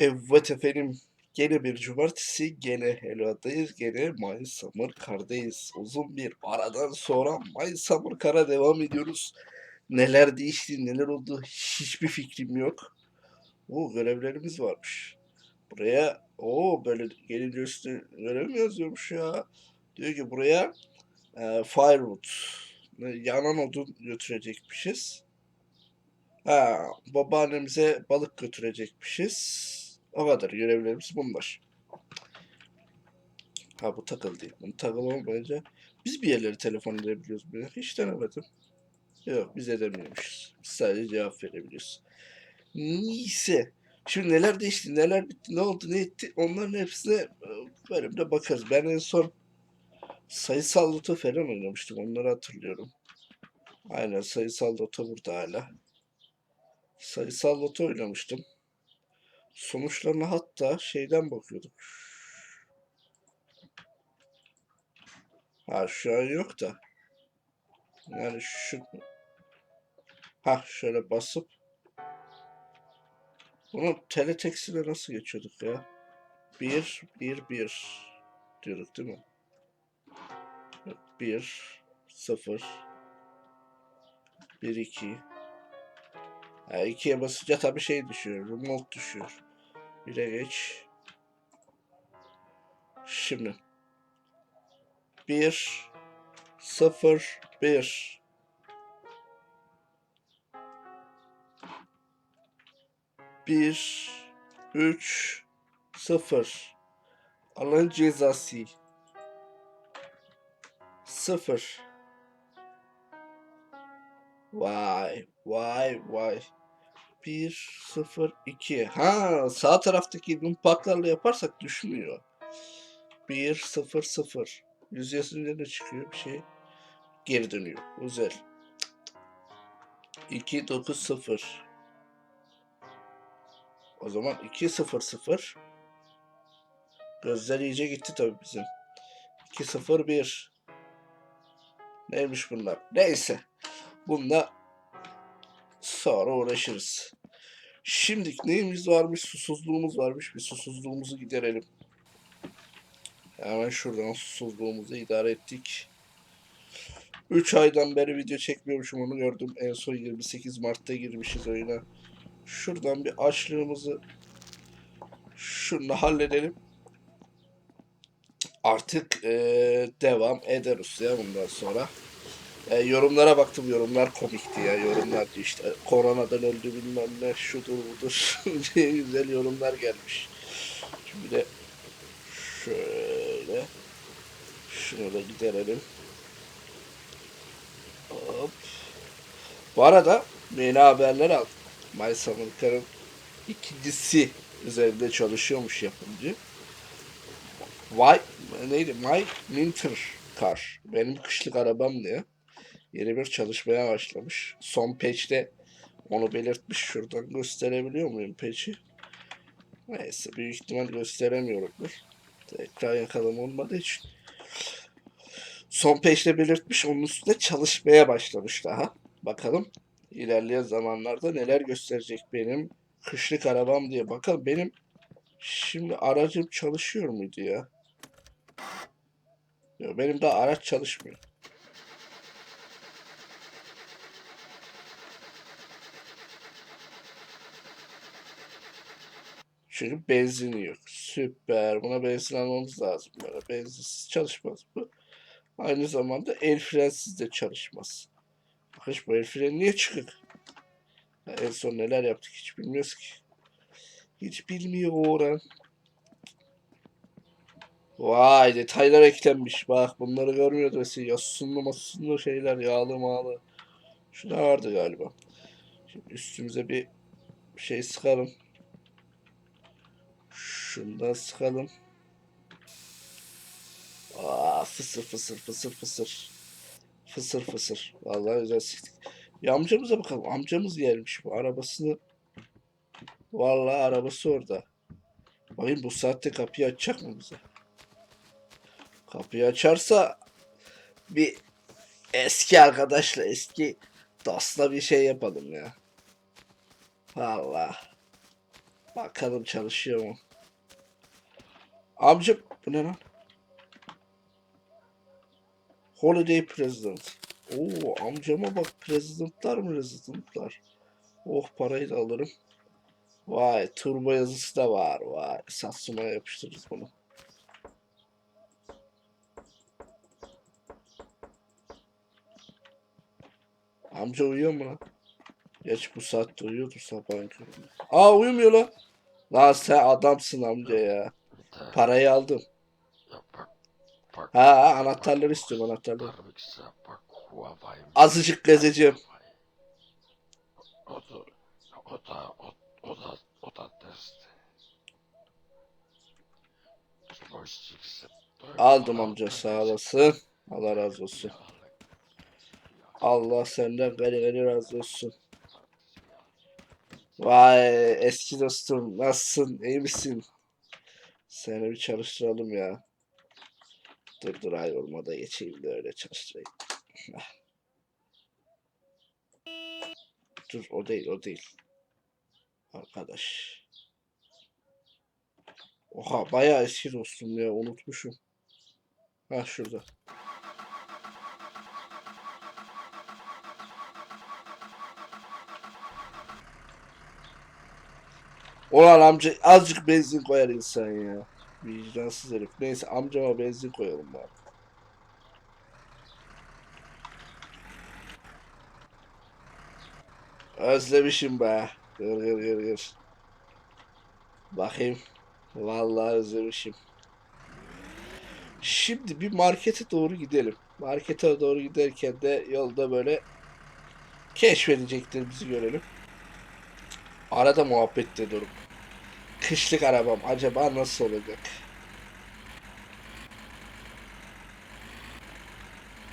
Evet efendim. Gene bir cumartesi, gene Helva'dayız, gene Summer Car'dayız. Uzun bir aradan sonra My Summer Car'a devam ediyoruz. Neler değişti, neler oldu hiçbir fikrim yok. O görevlerimiz varmış. Buraya, o böyle gelince üstüne görev mi yazıyormuş ya? Diyor ki buraya e, firewood, e, yanan odun götürecekmişiz. Ha, babaannemize balık götürecekmişiz. O kadar görevlerimiz bunlar. Ha bu takıl değil. Bunu takılamayınca biz bir yerleri telefon edebiliyoruz. böyle. Hiç denemedim. Yok biz edemiyormuşuz. Biz sadece cevap verebiliyoruz. Neyse. Şimdi neler değişti, neler bitti, ne oldu, ne etti onların hepsine e, bölümde bakarız. Ben en son sayısal loto falan oynamıştım. Onları hatırlıyorum. Aynen sayısal loto burada hala. Sayısal loto oynamıştım. Sonuçlarına hatta şeyden bakıyorduk. Ha şu an yok da. Yani şu... Ha şöyle basıp bunu teleteksile nasıl geçiyorduk ya? 1 1 1 diyorduk değil mi? 1 0 1 2 Ha, 2'ye basınca tabii şey düşüyor. Remote düşüyor. 1'e geç. Şimdi. 1 0 1 1 3 0 Allah'ın cezası. 0 Vay vay vay 1 0 2 Ha sağ taraftaki impaklarla yaparsak düşmüyor. 1 0 0 Yüz yazınca ne çıkıyor bir şey geri dönüyor. Güzel. 2 9 0 o zaman 2 0 0 Gözler iyice gitti tabii bizim. 2 0 1 Neymiş bunlar? Neyse. Bununla sonra uğraşırız. Şimdi neyimiz varmış? Susuzluğumuz varmış. Bir susuzluğumuzu giderelim. Hemen şuradan susuzluğumuzu idare ettik. 3 aydan beri video çekmiyormuşum onu gördüm. En son 28 Mart'ta girmişiz oyuna. Şuradan bir açlığımızı şununla halledelim. Artık eee, devam ederiz ya bundan sonra. E, yorumlara baktım yorumlar komikti ya yorumlar işte koronadan öldü bilmem ne şudur budur diye güzel yorumlar gelmiş. Şimdi de şöyle şunu da giderelim. Hop. Bu arada yeni haberler aldım. My Summer Car'ın ikincisi üzerinde çalışıyormuş yapımcı. Why, neydi? My Winter Car. Benim kışlık arabam diye yeni bir çalışmaya başlamış. Son patch'te onu belirtmiş. Şuradan gösterebiliyor muyum patch'i? Neyse büyük ihtimal gösteremiyorumdur. Ekran yakalım olmadığı için. Son patch'te belirtmiş. Onun üstünde çalışmaya başlamış daha. Bakalım ilerleyen zamanlarda neler gösterecek benim kışlık arabam diye. Bakalım benim şimdi aracım çalışıyor muydu ya? Benim daha araç çalışmıyor. Çünkü benzini yok. Süper. Buna benzin almamız lazım. Böyle benzinsiz çalışmaz bu. Aynı zamanda el frensiz de çalışmaz. Bakış bu el freni niye çıkık? Ya en son neler yaptık hiç bilmiyoruz ki. Hiç bilmiyorum. Vay detaylar eklenmiş. Bak bunları görmüyordu mesela. Yosunlu masunlu şeyler yağlı mağlı. Şuna vardı galiba. Şimdi üstümüze bir şey sıkalım. Şundan sıkalım. Aa, fısır fısır fısır fısır. Fısır fısır. Vallahi güzel sıktık. Bir amcamıza bakalım. Amcamız gelmiş bu arabasını. Vallahi arabası orada. Bakayım bu saatte kapıyı açacak mı bize? Kapıyı açarsa bir eski arkadaşla eski dostla bir şey yapalım ya. Vallahi. Bakalım çalışıyor mu? Amca bu ne lan? Holiday President. Oo amcama bak President'lar mı President'lar? Oh parayı da alırım. Vay turbo yazısı da var. Vay Satsuma'ya yapıştırırız bunu. Amca uyuyor mu lan? Geç bu saatte uyuyordur sabahın köründe. Aa uyumuyor lan. Lan sen adamsın amca ya. Parayı aldım. Ha anahtarları istiyorum anahtarları. Azıcık gezeceğim. O da, o da, o, o da, o da test. Aldım amca sağ olasın. Allah razı olsun. Allah senden gani gani razı olsun. Vay eski dostum nasılsın iyi misin? Seni bir çalıştıralım ya. Dur dur ay olmadı geçeyim de öyle çalıştırayım. Heh. dur o değil o değil. Arkadaş. Oha bayağı eski dostum ya unutmuşum. Ha şurada. Ulan amca azıcık benzin koyar insan ya. Vicdansız herif. Neyse amcama benzin koyalım bari. Özlemişim be. Gır gır gır gır. Bakayım. Vallahi özlemişim. Şimdi bir markete doğru gidelim. Markete doğru giderken de yolda böyle keşfedeceklerimizi görelim. Arada muhabbette durup. Kışlık arabam acaba nasıl olacak?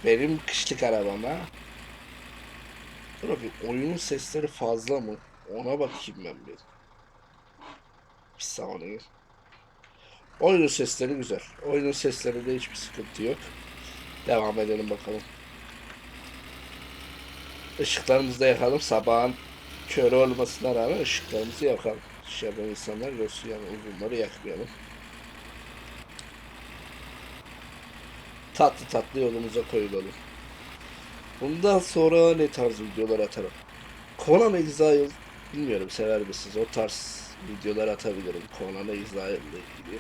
Benim kışlık arabam ha. Dur bakayım oyunun sesleri fazla mı? Ona bakayım ben bir. Bir saniye. Oyunun sesleri güzel. Oyunun seslerinde hiçbir sıkıntı yok. Devam edelim bakalım. Işıklarımızı da yakalım. Sabahın körü olmasına rağmen ışıklarımızı yakalım. Dışarıdan insanlar görsün yani uzunları yakmayalım. Tatlı tatlı yolumuza koyulalım. Bundan sonra ne tarz videolar atarım? Conan Exile bilmiyorum sever misiniz? O tarz videolar atabilirim. Conan Exile ile ilgili.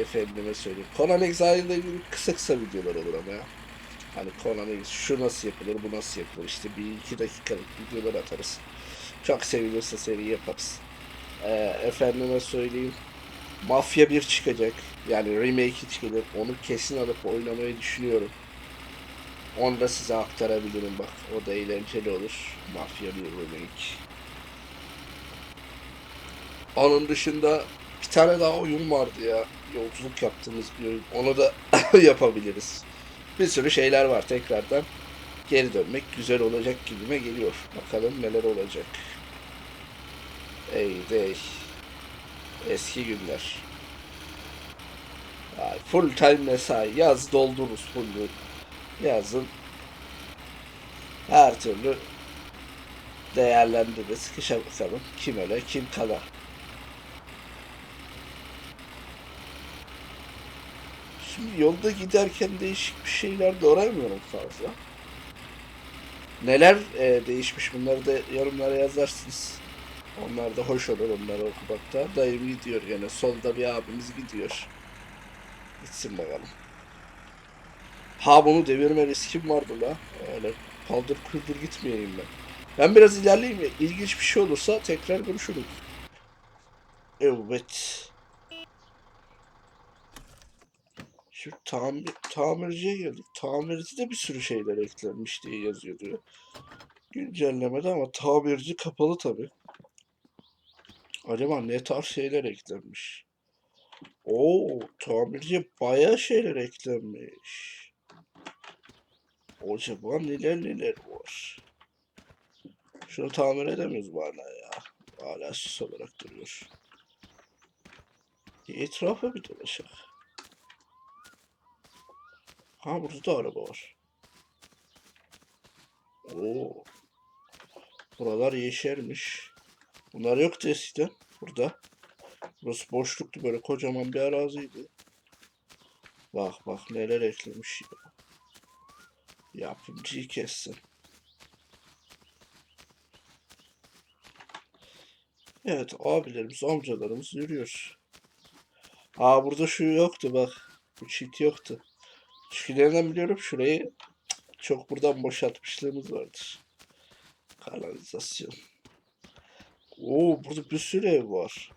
Efendime söyleyeyim. Conan Exile ile ilgili kısa kısa videolar olur ama ya. Hani Conan Exile şu nasıl yapılır, bu nasıl yapılır işte bir iki dakikalık videolar atarız. Çok sevilirse seri yaparız. Ee, efendime söyleyeyim. Mafya 1 çıkacak. Yani remake çıkacak. Onu kesin alıp oynamayı düşünüyorum. Onu da size aktarabilirim bak. O da eğlenceli olur. Mafya 1 remake. Onun dışında bir tane daha oyun vardı ya. Yolculuk yaptığımız bir oyun. Onu da yapabiliriz. Bir sürü şeyler var tekrardan. Geri dönmek güzel olacak gibime geliyor. Bakalım neler olacak. Ey. Eski günler. Ay, full time mesai. Yaz doldururuz full Yazın her türlü değerlendiririz. Kışa bakalım. Kim öle kim kala. Şimdi yolda giderken değişik bir şeyler göremiyorum fazla. Neler e, değişmiş bunları da yorumlara yazarsınız. Onlar da hoş olur onları okumakta. Dayım gidiyor gene. Solda bir abimiz gidiyor. Gitsin bakalım. Ha bunu devirme riskim vardı la. Öyle paldır küldür gitmeyeyim ben. Ben biraz ilerleyeyim ya. İlginç bir şey olursa tekrar görüşürüz. Evet. Şimdi tamir, tamirciye geldik. Tamircide bir sürü şeyler eklenmiş diye yazıyor diyor. Güncellemede ama tamirci kapalı tabi. Acaba ne tarz şeyler eklenmiş? Oo, tamirciye bayağı şeyler eklenmiş. Acaba neler neler var? Şunu tamir edemiyoruz bana ya. Hala süs olarak duruyor. Etrafa bir dolaşak. Ha burada da araba var. Oo. Buralar yeşermiş. Bunlar yoktu eskiden burada. Burası boşluktu böyle kocaman bir araziydi. Bak bak neler eklemiş ya. Yapımcıyı kessin. Evet abilerimiz amcalarımız yürüyor. Aa burada şu yoktu bak. Bu çit yoktu. Nereden biliyorum şurayı çok buradan boşaltmışlığımız vardır. Kanalizasyon. Oo burada bir sürü ev var.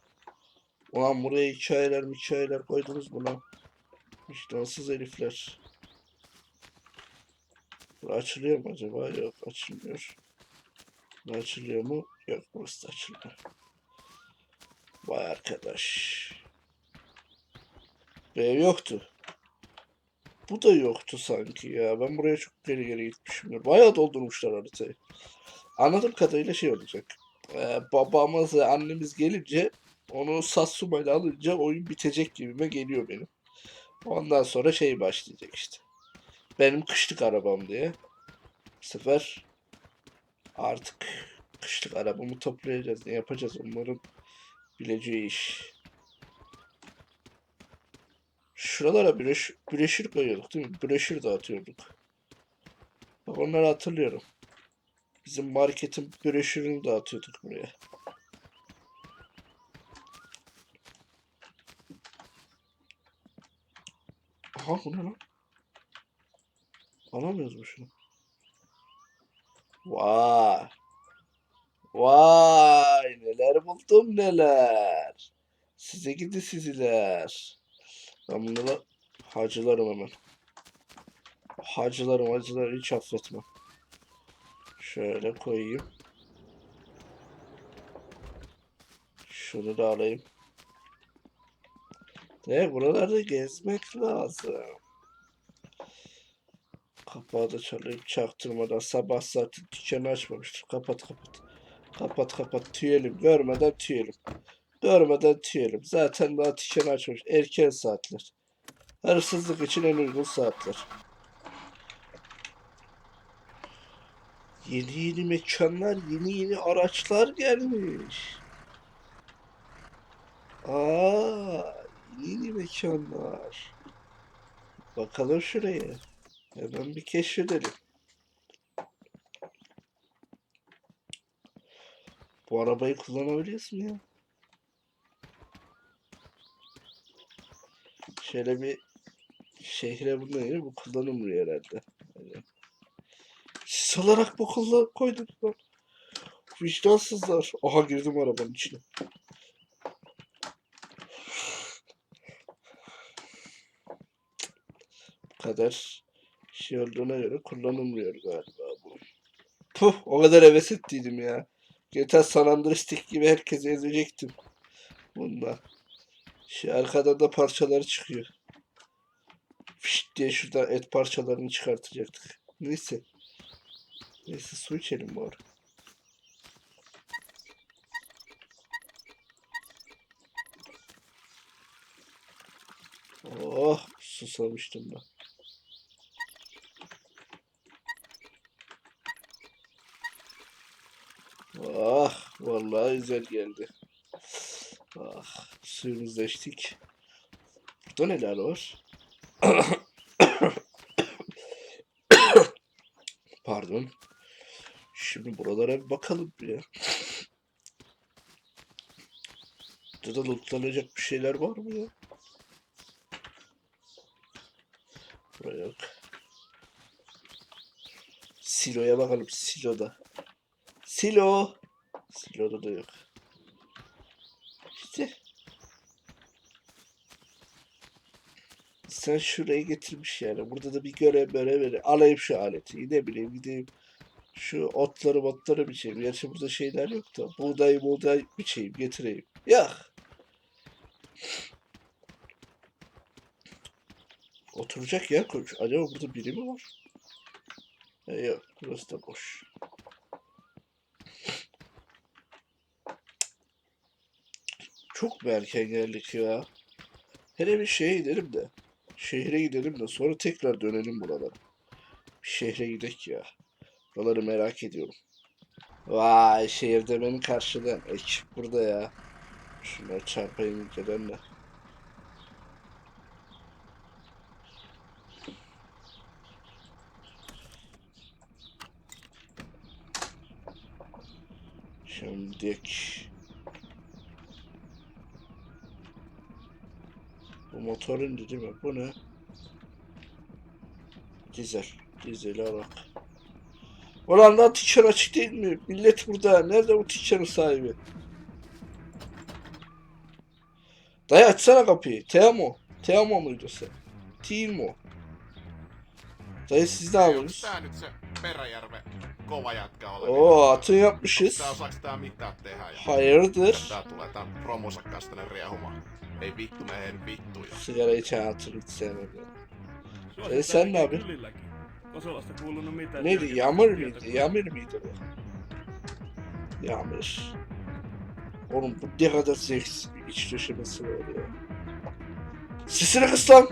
Ulan buraya hikayeler hikayeler koydunuz buna. Vicdansız herifler. Bu açılıyor mu acaba? Yok açılmıyor. Bu açılıyor mu? Yok burası da açılmıyor. Vay arkadaş. Ev yoktu. Bu da yoktu sanki ya. Ben buraya çok geri geri gitmişim. Bayağı doldurmuşlar haritayı. Anladığım kadarıyla şey olacak. Ee, babamız ve annemiz gelince onu Satsumayla alınca oyun bitecek gibime geliyor benim. Ondan sonra şey başlayacak işte. Benim kışlık arabam diye. Bu sefer artık kışlık arabamı toplayacağız. Ne yapacağız onların bileceği iş. Şuralara broş broşür koyuyorduk değil mi? Broşür dağıtıyorduk. Bak onları hatırlıyorum. Bizim marketin broşürünü dağıtıyorduk buraya. Aha bu ne lan? Alamıyoruz mu şunu? Vay. Vay neler buldum neler. Size gidi siziler. Ben bunları hacılarım hemen. Hacılarım hacıları hiç affetmem. Şöyle koyayım. Şunu da alayım. Ne buralarda gezmek lazım. Kapağı da çalayım çaktırmadan sabah zaten dükkanı açmamıştır. Kapat kapat. Kapat kapat tüyelim. Görmeden tüyelim. Görmeden tüyelim. Zaten daha dükkanı açmamış. Erken saatler. Hırsızlık için en uygun saatler. Yeni yeni mekanlar, yeni yeni araçlar gelmiş. Aa, yeni mekanlar. Bakalım şuraya. Hemen bir keşfedelim. Bu arabayı kullanabiliriz mi ya? Şöyle bir şehre bundan yeri bu kullanılmıyor herhalde. Öyle. Sis olarak bu kullan koyduk lan. Vicdansızlar. Aha girdim arabanın içine. Bu kadar şey olduğuna göre kullanılmıyor galiba bu. Puh o kadar heves ettiydim ya. GTA San Andreas gibi herkesi ezecektim. Bununla. Şu arkadan da parçaları çıkıyor. Fişt diye şuradan et parçalarını çıkartacaktık. Neyse. Neyse su içelim bari. Oh susamıştım ben. Ah vallahi güzel geldi. Ah suyumuzu da içtik. Burada neler var? Pardon. Şimdi buralara bir bakalım ya. Burada lootlanacak bir şeyler var mı ya? Buraya yok. Silo'ya bakalım. Silo'da. Silo. Silo'da da yok. İşte. Sen şurayı getirmiş yani. Burada da bir görev görev veri. Alayım şu aleti. Ne bileyim gideyim. Şu otları botları biçeyim. Gerçi burada şeyler yok da. Buğday buğday biçeyim getireyim. Yok. Oturacak yer koymuş. Acaba burada biri mi var? E, yok. Burası da boş. Çok mu erken geldik ya? Hele bir şeye gidelim de. Şehre gidelim de sonra tekrar dönelim buralara. Bir şehre gidek ya. Buraları merak ediyorum. Vay şehirde beni karşılayan ekip burada ya. Şunları çarpayım inceden de. Şimdilik motorun değil mi? Bu ne? Dizel. Dizeli arak. Ulan lan tişör açık değil mi? Millet burada. Nerede bu tişörün sahibi? Dayı açsana kapıyı. Teamo. Teamo muydu sen? Timo. Dayı siz oo yapıyorsunuz? tää nyt se Peräjärven kova jätkä ole. Oo atın yapmışız. Tää osaaks tää mitään tehdä ja Hayırdır? tää tulee tän promonsa kanssa tänne riehumaan. Ei vittu me en vittuja. Sigara içen hatır hiç. Suosittelen Ei sen ne yapıyorsun? kylilläkin. Kosolasta kuulunut mitään. Neydi? selkeää Yağmur mıydı? Yağmur mıydı bu? Yağmur. Oğlum bu ne kadar zevksiz bir iç döşemesi var ya. Sesini kıs lan.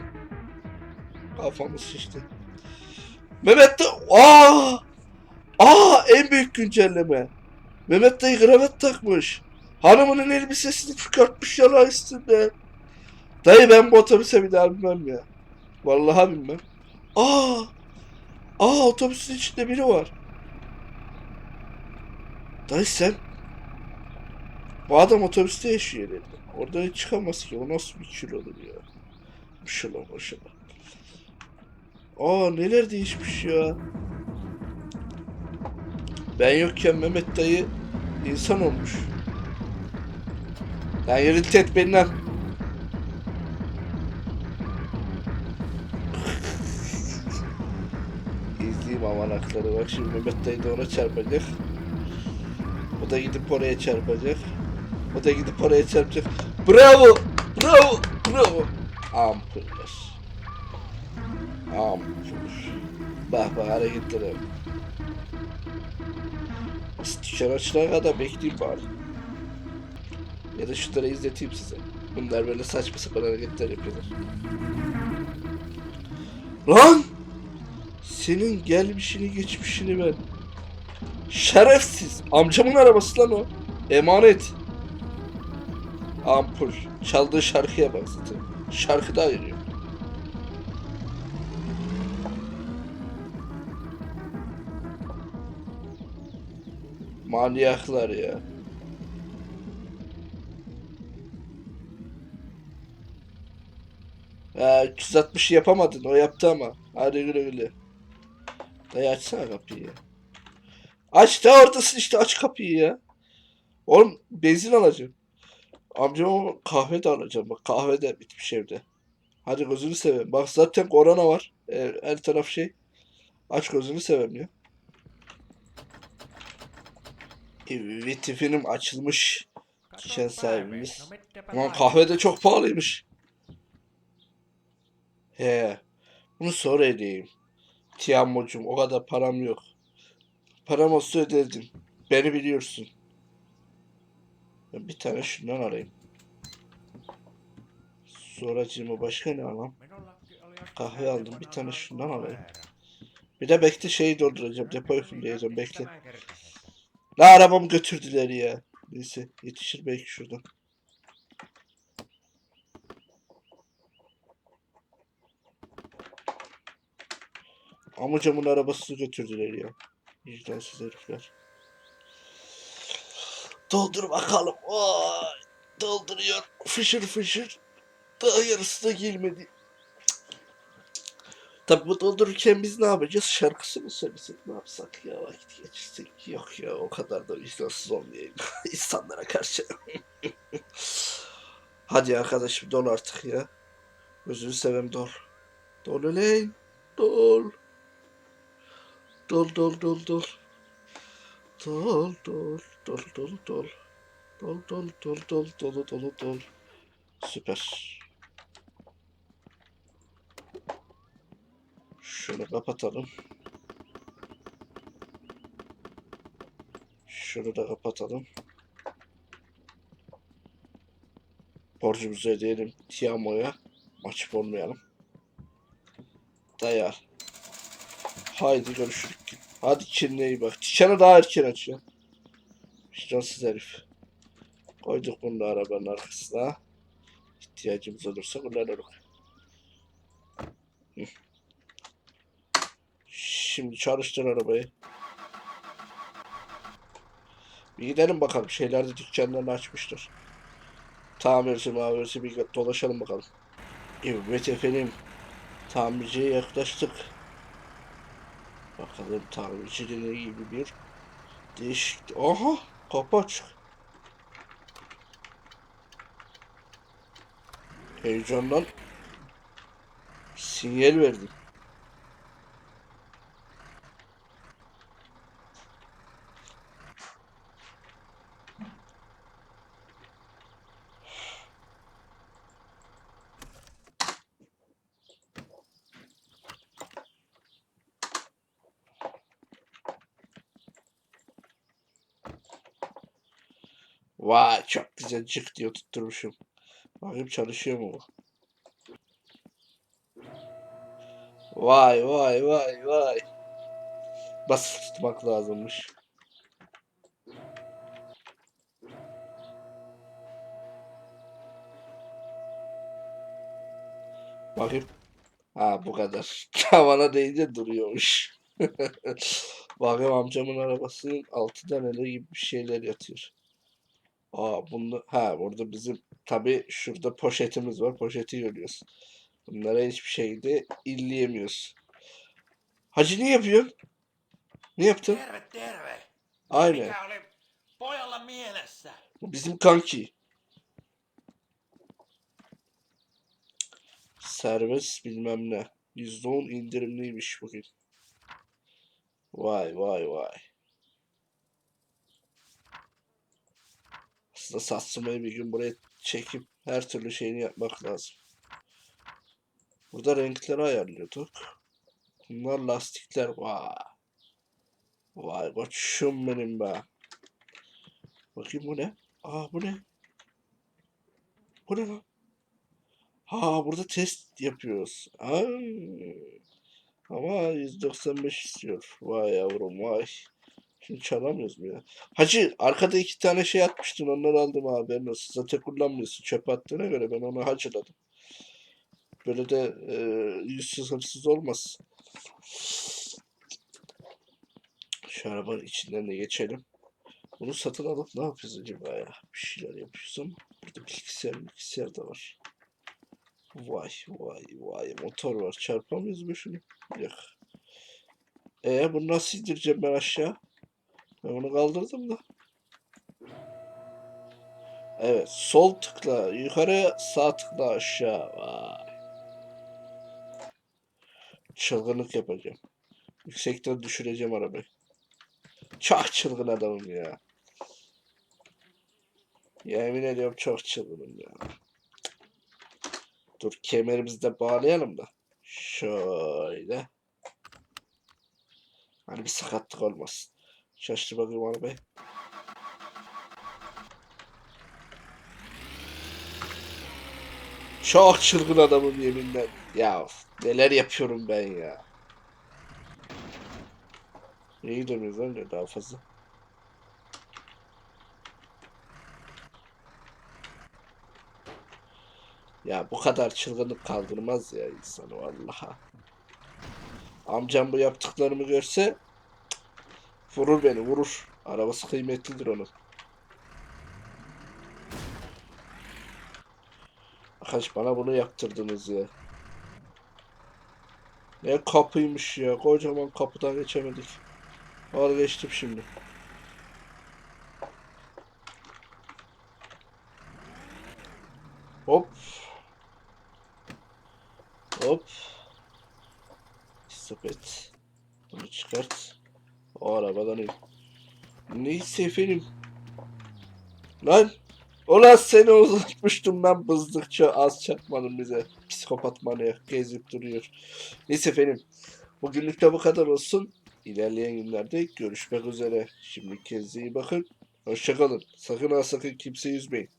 Kafamız şişti. Mehmet de... Aa! Aa en büyük güncelleme. Mehmet dayı kravat takmış. Hanımının elbisesini çıkartmış yala üstünde. Dayı ben bu otobüse bir daha binmem ya. Vallahi binmem. Aa! Aa otobüsün içinde biri var. Dayı sen... Bu adam otobüste yaşıyor herhalde. Oradan hiç çıkamaz ki. O nasıl bir kilo olur ya. Maşallah maşallah. Aa neler değişmiş ya. Ben yokken Mehmet dayı insan olmuş. Lan yürü tet beni lan. İzleyeyim amanakları. Bak şimdi Mehmet dayı da ona çarpacak. O da gidip oraya çarpacak. O da gidip oraya çarpacak. Bravo! Bravo! Bravo! Ampuller. Ampuller. Bak bak hareketlere. Dışarı açılana kadar bekleyeyim bari. Ya da şunları izleteyim size. Bunlar böyle saçma sapan hareketler yapıyorlar. Lan! Senin gelmişini geçmişini ben. Şerefsiz. Amcamın arabası lan o. Emanet. Ampul. Çaldığı şarkıya bak zaten. Şarkı da ayırıyor. Manyaklar ya. Ha, 360 yapamadın o yaptı ama. Hadi güle güle. Dayı açsana kapıyı. Aç da oradasın işte aç kapıyı ya. Oğlum benzin alacağım. Amcama kahve de alacağım. Bak kahve de bitmiş evde. Hadi gözünü seveyim. Bak zaten korona var. Ee, her taraf şey. Aç gözünü seveyim ya. Evet tifinim açılmış. Şişen sahibimiz. Aman kahve de çok pahalıymış. He. Bunu sonra edeyim. Tiyamo'cum o kadar param yok. Param olsa öderdim. Beni biliyorsun. Ben bir tane şundan alayım. Sonracığıma başka ne alayım? Kahve aldım. Bir tane şundan alayım. Bir de bekle şeyi dolduracağım. Depoyu fullleyeceğim. Bekle. La arabamı götürdüler ya. Neyse yetişir belki şuradan. Amcamın arabasını götürdüler ya. Vicdansız herifler. Doldur bakalım. Vay. Dolduruyor. Fışır fışır. Daha yarısı da gelmedi. Tabi bu doldururken biz ne yapacağız? Şarkısı mı söylesek ne yapsak ya vakit geçirsek? Yok ya o kadar da vicdansız olmayayım insanlara karşı. Hadi arkadaşım dol artık ya. Gözünü seveyim dol. Dol uleyn. Dol. Dol dol dol dol. Dol dol dol dol dol. Dol dol dol dol dolu dolu dol. Süper. Şöyle kapatalım. Şunu da kapatalım. Borcumuzu ödeyelim Tiamo'ya. Açıp olmayalım. Dayar. Haydi görüşürüz. Hadi kendine bak. Dükkanı daha erken aç ya. Herif. Koyduk bunu da arabanın arkasına. İhtiyacımız olursa kullanırız. Hı. Şimdi çalıştır arabayı. Bir gidelim bakalım. Şeyler de dükkanlarını açmıştır. Tamirci mavirci bir dolaşalım bakalım. Evet efendim. Tamirciye yaklaştık. Bakalım tamircide ne gibi bir değişik... Aha! Kapı açık. Heyecandan sinyal verdim. Vay çok güzel cık diye tutturmuşum. Bakayım çalışıyor mu bu? Vay vay vay vay. Basılı tutmak lazımmış. Bakayım. Ha bu kadar. Tavana değince duruyormuş. Bakayım amcamın arabasının altında neler gibi bir şeyler yatıyor. Aa bunu ha burada bizim tabi şurada poşetimiz var. Poşeti görüyoruz. Bunlara hiçbir şeyde illeyemiyoruz. Hacı ne yapıyorsun? Ne yaptın? Terve, terve. Aynen. Mikä oli pojalla mielessä? Bu bizim kanki. Serbest bilmem ne. %10 indirimliymiş bugün. Vay vay vay. Aslında Satsumo'yu bir gün buraya çekip her türlü şeyini yapmak lazım. Burada renkleri ayarlıyorduk. Bunlar lastikler. Vay. Vay koçum benim be. Bakayım bu ne? Aa bu ne? Bu ne lan? Ha burada test yapıyoruz. Aa, ama 195 istiyor. Vay yavrum vay. Şimdi çalamıyoruz mu ya? Hacı arkada iki tane şey atmıştın onları aldım abi. Ben olsun. Zaten kullanmıyorsun. Çöpe attığına göre ben onu hacıladım. Böyle de e, yüzsüz hırsız olmaz. Şu arabanın içinden de geçelim. Bunu satın alıp ne yapıyoruz acaba ya? Bir şeyler yapıyoruz ama burada bilgisayar bilgisayar da var. Vay vay vay motor var. Çarpamıyoruz mu şunu? Yok. E bunu nasıl indireceğim ben aşağı? Ben bunu kaldırdım da. Evet sol tıkla yukarı sağ tıkla aşağı. Vay. Çılgınlık yapacağım. Yüksekten düşüreceğim arabayı. Çok çılgın adamım ya. Yemin ediyorum çok çılgınım ya. Dur kemerimizi de bağlayalım da. Şöyle. Hani bir sakatlık olmasın. Şaştır bakayım arabayı. Çok çılgın adamım yeminle. Ya neler yapıyorum ben ya. Niye gidemiyoruz lan daha fazla? Ya bu kadar çılgınlık kaldırmaz ya insanı vallahi. Amcam bu yaptıklarımı görse vurur beni vurur. Arabası kıymetlidir onun. Kaç bana bunu yaptırdınız ya. Ne kapıymış ya. Kocaman kapıdan geçemedik. Al geçtim şimdi. Hop. Hop. Stop et. Bunu çıkart. O arabadan in. Neyse efendim. Lan. Ulan seni uzatmıştım ben bızdıkça az çarpmadın bize. Psikopat manyak gezip duruyor. Neyse efendim. Bugünlük de bu kadar olsun. İlerleyen günlerde görüşmek üzere. Şimdi kendinize iyi bakın. Hoşçakalın. Sakın ha sakın kimseyi üzmeyin.